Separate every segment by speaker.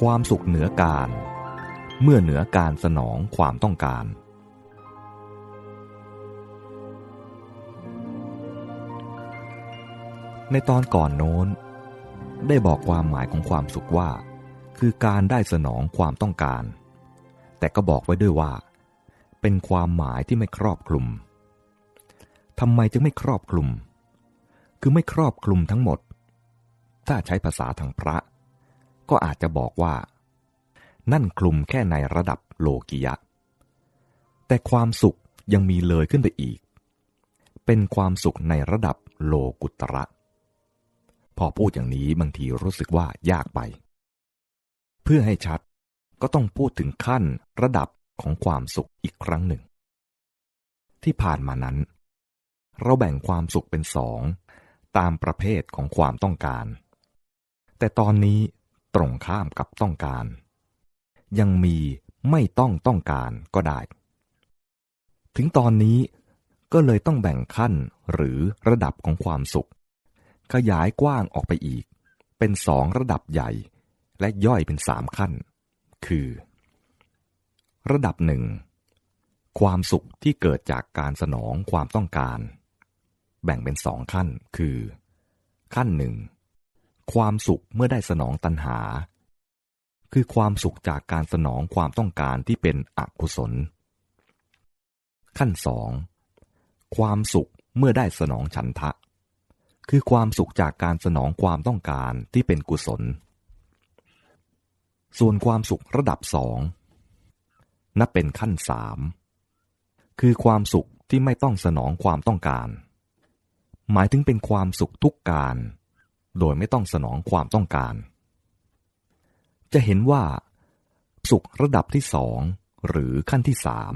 Speaker 1: ความสุขเหนือการ เมื่อเหนือการสนองความต้องการ ในตอนก่อนโน้น ได้บอกความหมายของความสุขว่า คือการได้สนองความต้องการ แต่ก็บอกไว้ด้วยว่า เป็นความหมายที่ไม่ครอบคลุมทำไมจึงไม่ครอบคลุม คือไม่ครอบคลุมทั้งหมด ถ้าใช้ภาษาทางพระ ก็อาจจะบอกว่า นั่นคลุมแค่ในระดับโลกิยะ แต่ความสุขยังมีเลยขึ้นไปอีก เป็นความสุขในระดับโลกุตระ พอพูดอย่างนี้บางทีรู้สึกว่ายากไป เพื่อให้ชัดก็ต้องพูดถึงขั้นระดับของความสุขอีกครั้งหนึ่ง ที่ผ่านมานั้น เราแบ่งความสุขเป็นสอง ตามประเภทของความต้องการ แต่ตอนนี้ ตรงข้ามกับต้องการ ยังมีไม่ต้องต้องการก็ได้ ถึงตอนนี้ก็เลยต้องแบ่งขั้นหรือระดับของความสุข ขยายกว้างออกไปอีก เป็นสองระดับใหญ่ และย่อยเป็นสามขั้น คือ ระดับหนึ่งความสุขที่เกิดจากการสนองความต้องการ แบ่งเป็นสองขั้นคือ ขั้นหนึ่ง ความสุขเมื่อได้สนองตัณหา คือความสุขจากการสนองความต้องการที่เป็นอกุศล ขั้นสองความสุขเมื่อได้สนองฉันทะ คือความสุขจากการสนองความต้องการที่เป็นกุศล ส่วนความสุขระดับสองนับเป็นขั้นสามคือความสุขที่ไม่ต้องสนองความต้องการ หมายถึงเป็นความสุขทุกการ โดยไม่ต้องสนองความต้องการ จะเห็นว่า สุขระดับที่สองหรือขั้นที่สาม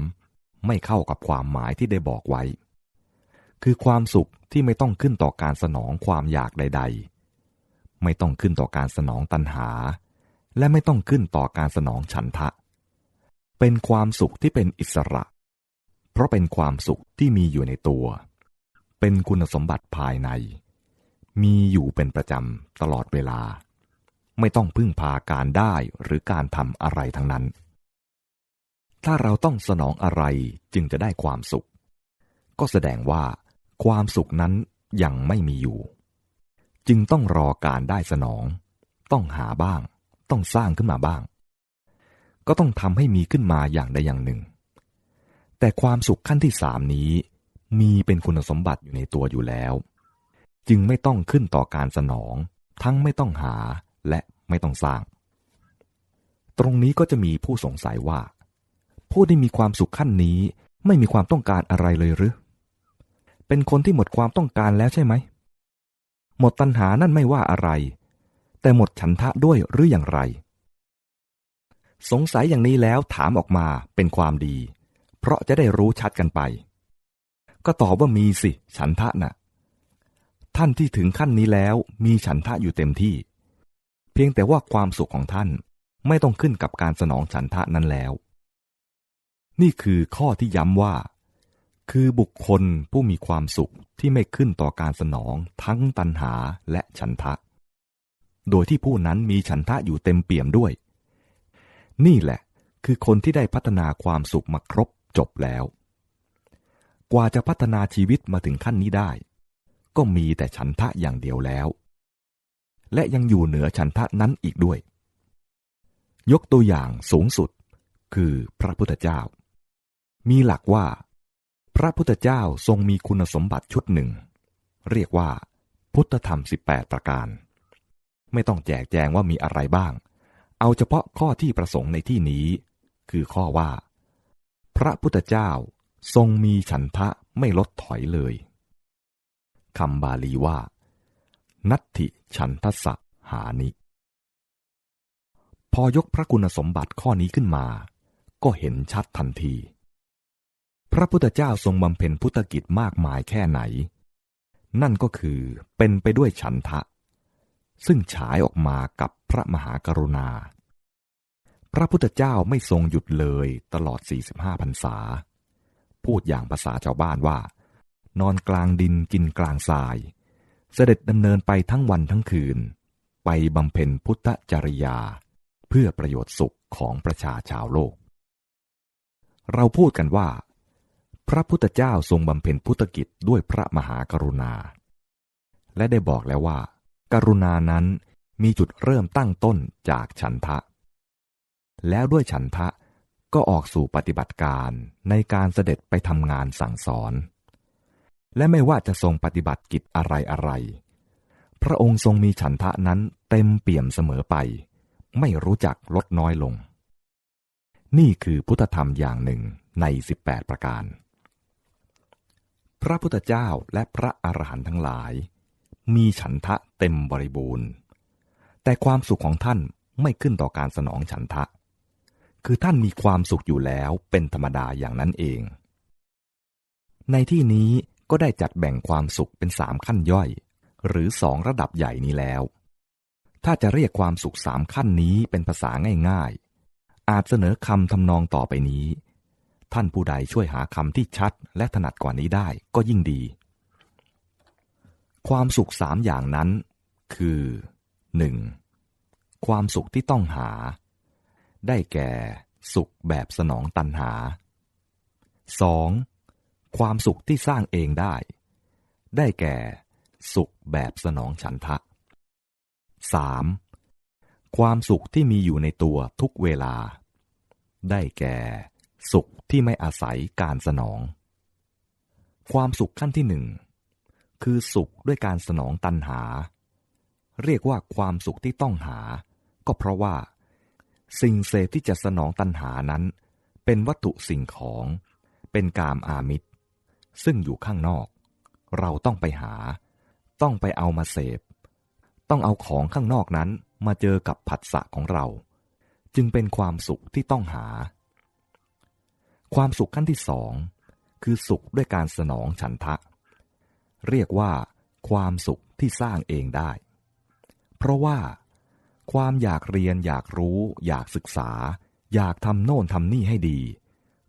Speaker 1: ไม่เข้ากับความหมายที่ได้บอกไว้ คือความสุขที่ไม่ต้องขึ้นต่อการสนองความอยากใด ๆ ไม่ต้องขึ้นต่อการสนองตัณหา และไม่ต้องขึ้นต่อการสนองฉันทะ เป็นความสุขที่เป็นอิสระ เพราะเป็นความสุขที่มีอยู่ในตัว เป็นคุณสมบัติภายใน มีอยู่เป็นประจำตลอดเวลา ไม่ต้องพึ่งพาการได้หรือการทำอะไรทั้งนั้น ถ้าเราต้องสนองอะไรจึงจะได้ความสุข ก็แสดงว่า ความสุขนั้นยังไม่มีอยู่ จึงต้องรอการได้สนอง ต้องหาบ้าง ต้องสร้างขึ้นมาบ้าง ก็ต้องทำให้มีขึ้นมาอย่างใดอย่างหนึ่ง แต่ความสุขขั้นที่สามนี้ มีเป็นคุณสมบัติอยู่ในตัวอยู่แล้ว จึงไม่ต้องขึ้นต่อการสนอง ทั้งไม่ต้องหาและไม่ต้องสร้าง ตรงนี้ก็จะมีผู้สงสัยว่า ผู้ที่มีความสุขขั้นนี้ไม่มีความต้องการอะไรเลยหรือ เป็นคนที่หมดความต้องการแล้วใช่ไหม หมดตัณหานั่นไม่ว่าอะไร แต่หมดฉันทะด้วยหรืออย่างไร สงสัยอย่างนี้แล้วถามออกมาเป็นความดี เพราะจะได้รู้ชัดกันไป ก็ตอบว่ามีสิ ฉันทะนะ่ะ ท่านที่ถึงขั้นนี้แล้วมีฉันทะอยู่เต็มที่ เพียงแต่ว่าความสุขของท่านไม่ต้องขึ้นกับการสนองฉันทะนั้นแล้ว นี่คือข้อที่ย้ำว่า คือบุคคลผู้มีความสุขที่ไม่ขึ้นต่อการสนองทั้งตัณหาและฉันทะ โดยที่ผู้นั้นมีฉันทะอยู่เต็มเปี่ยมด้วย นี่แหละคือคนที่ได้พัฒนาความสุขมาครบจบแล้ว กว่าจะพัฒนาชีวิตมาถึงขั้นนี้ได้ ก็มีแต่ฉันทะอย่างเดียวแล้ว และยังอยู่เหนือฉันทะนั้นอีกด้วย ยกตัวอย่างสูงสุดคือพระพุทธเจ้า มีหลักว่า พระพุทธเจ้าทรงมีคุณสมบัติชุดหนึ่ง เรียกว่า พุทธธรรม 18 ประการ ไม่ต้องแจกแจงว่ามีอะไรบ้าง เอาเฉพาะข้อที่ประสงค์ในที่นี้ คือข้อว่า พระพุทธเจ้าทรงมีฉันทะไม่ลดถอยเลย คำบาลีว่า นัตถิฉันทสะหานิ พอยกพระคุณสมบัติข้อนี้ขึ้นมา ก็เห็นชัดทันที พระพุทธเจ้าทรงบำเพ็ญพุทธกิจมากมายแค่ไหน นั่นก็คือเป็นไปด้วยฉันทะ ซึ่งฉายออกมากับพระมหากรุณา พระพุทธเจ้าไม่ทรงหยุดเลยตลอด 45พรรษา พูดอย่างภาษาชาวบ้านว่า นอนกลางดินกินกลางทราย เสด็จดำเนินไปทั้งวันทั้งคืน ไปบำเพ็ญพุทธจริยาพพื่อประโยชน์สุขของประชาชาวโลก เราพูดกันว่า พระพุทธเจ้าทรงบำเพ็ญพุทธกิจด้วยพระมหากรุณา และได้บอกแล้วว่า กรุณานั้นมีจุดเริ่มตั้งต้นจากฉันทะ แล้วด้วยฉันทะก็ออกสู่ปฏิบัติการในการเสด็จไปทำงานสั่งสอน และไม่ว่าจะทรงปฏิบัติกิจอะไรอะไร พระองค์ทรงมีฉันทะนั้นเต็มเปี่ยมเสมอไป ไม่รู้จักลดน้อยลง นี่คือพุทธธรรมอย่างหนึ่งใน 18 ประการ พระพุทธเจ้าและพระอรหันต์ทั้งหลาย มีฉันทะเต็มบริบูรณ์ แต่ความสุขของท่านไม่ขึ้นต่อการสนองฉันทะ คือท่านมีความสุขอยู่แล้วเป็นธรรมดาอย่างนั้นเอง ในที่นี้ ก็ได้จัดแบ่งความสุขเป็นสามขั้นย่อย หรือสองระดับใหญ่นี้แล้ว ถ้าจะเรียกความสุขสามขั้นนี้เป็นภาษาง่ายๆ อาจเสนอคำทำนองต่อไปนี้ ท่านผู้ใดช่วยหาคำที่ชัดและถนัดกว่านี้ได้ก็ยิ่งดี ความสุขสามอย่างนั้น คือ 1. ความสุขที่ต้องหา ได้แก่ สุขแบบสนองตันหา 2. ความสุขที่สร้างเองได้ ได้แก่สุขแบบสนองฉันทะ 3. ความสุขที่มีอยู่ในตัวทุกเวลา ได้แก่ สุขที่ไม่อาศัยการสนอง ความสุขขั้นที่หนึ่งคือสุขด้วยการสนองตันหา เรียกว่าความสุขที่ต้องหา ก็เพราะว่า สิ่งเสพที่จะสนองตัณหานั้น เป็นวัตถุสิ่งของ เป็นกามอามิตร ซึ่งอยู่ข้างนอก เราต้องไปหา ต้องไปเอามาเสพ ต้องเอาของข้างนอกนั้นมาเจอกับผัสสะของเรา จึงเป็นความสุขที่ต้องหา ความสุขขั้นที่สองคือสุขด้วยการสนองฉันทะ เรียกว่า ความสุขที่สร้างเองได้ เพราะว่า ความอยากเรียนอยากรู้ อยากศึกษา อยากทำโน่นทำนี่ให้ดี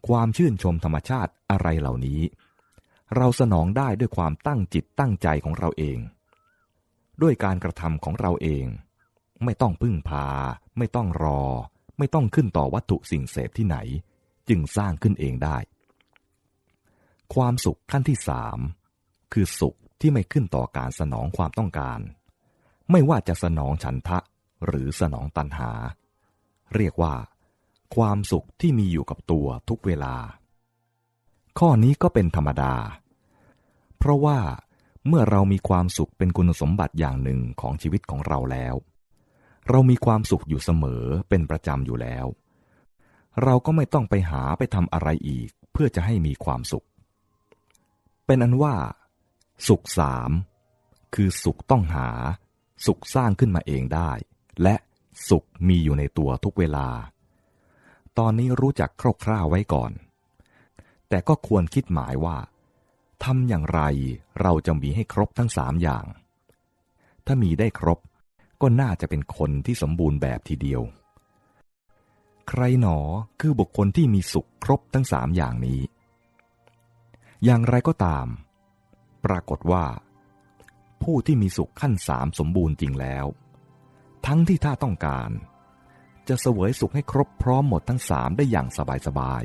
Speaker 1: ความชื่นชมธรรมชาติอะไรเหล่านี้ เราสนองได้ด้วยความตั้งจิตตั้งใจของเราเอง ด้วยการกระทำของเราเอง ไม่ต้องพึ่งพา ไม่ต้องรอ ไม่ต้องขึ้นต่อวัตถุสิ่งเสพที่ไหน จึงสร้างขึ้นเองได้ ความสุขขั้นที่สามคือสุขที่ไม่ขึ้นต่อการสนองความต้องการ ไม่ว่าจะสนองฉันทะหรือสนองตันหา เรียกว่า ความสุขที่มีอยู่กับตัวทุกเวลา ข้อนี้ก็เป็นธรรมดา เพราะว่าเมื่อเรามีความสุขเป็นคุณสมบัติอย่างหนึ่งของชีวิตของเราแล้ว เรามีความสุขอยู่เสมอเป็นประจำอยู่แล้ว เราก็ไม่ต้องไปหาไปทำอะไรอีก เพื่อจะให้มีความสุข เป็นอันว่า สุขสามคือสุขต้องหา สุขสร้างขึ้นมาเองได้ และสุขมีอยู่ในตัวทุกเวลา ตอนนี้รู้จักคร่าวๆไว้ก่อน แต่ก็ควรคิดหมายว่า ทำอย่างไรเราจะมีให้ครบทั้งสามอย่าง ถ้ามีได้ครบก็น่าจะเป็นคนที่สมบูรณ์แบบทีเดียว ใครหนอคือบุคคลที่มีสุขครบทั้งสามอย่างนี้ อย่างไรก็ตาม ปรากฏว่า ผู้ที่มีสุขขั้นสามสมบูรณ์จริงแล้ว ทั้งที่ถ้าต้องการ จะเสวยสุขให้ครบพร้อมหมดทั้งสามได้อย่างสบาย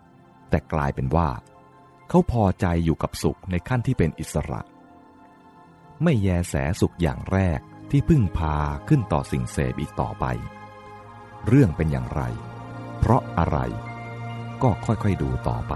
Speaker 1: ๆแต่กลายเป็นว่า เขาพอใจอยู่กับสุขในขั้นที่เป็นอิสระ ไม่แยแสสุขอย่างแรกที่พึ่งพาขึ้นต่อสิ่งเสพอีกต่อไป เรื่องเป็นอย่างไร เพราะอะไร ก็ค่อยๆดูต่อไป